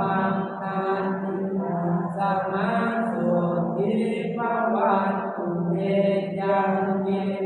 มังคันติสัมมาสุทิภวันตุเตยังเย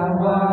Baba.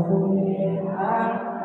poderá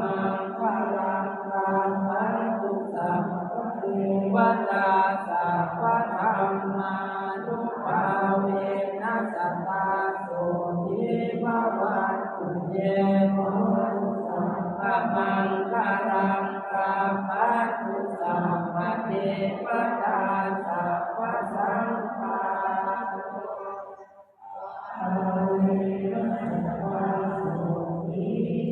มังคารังคาทันตุสัพเทวตาสัพพะธรรมานุภาเวนัสตตาโสทิภวัตตุเยโมขมังคารังคาทัตุสัพพะเทวตาสัพพะสังฆาผู้เป็นผู้ของศ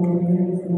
Amém.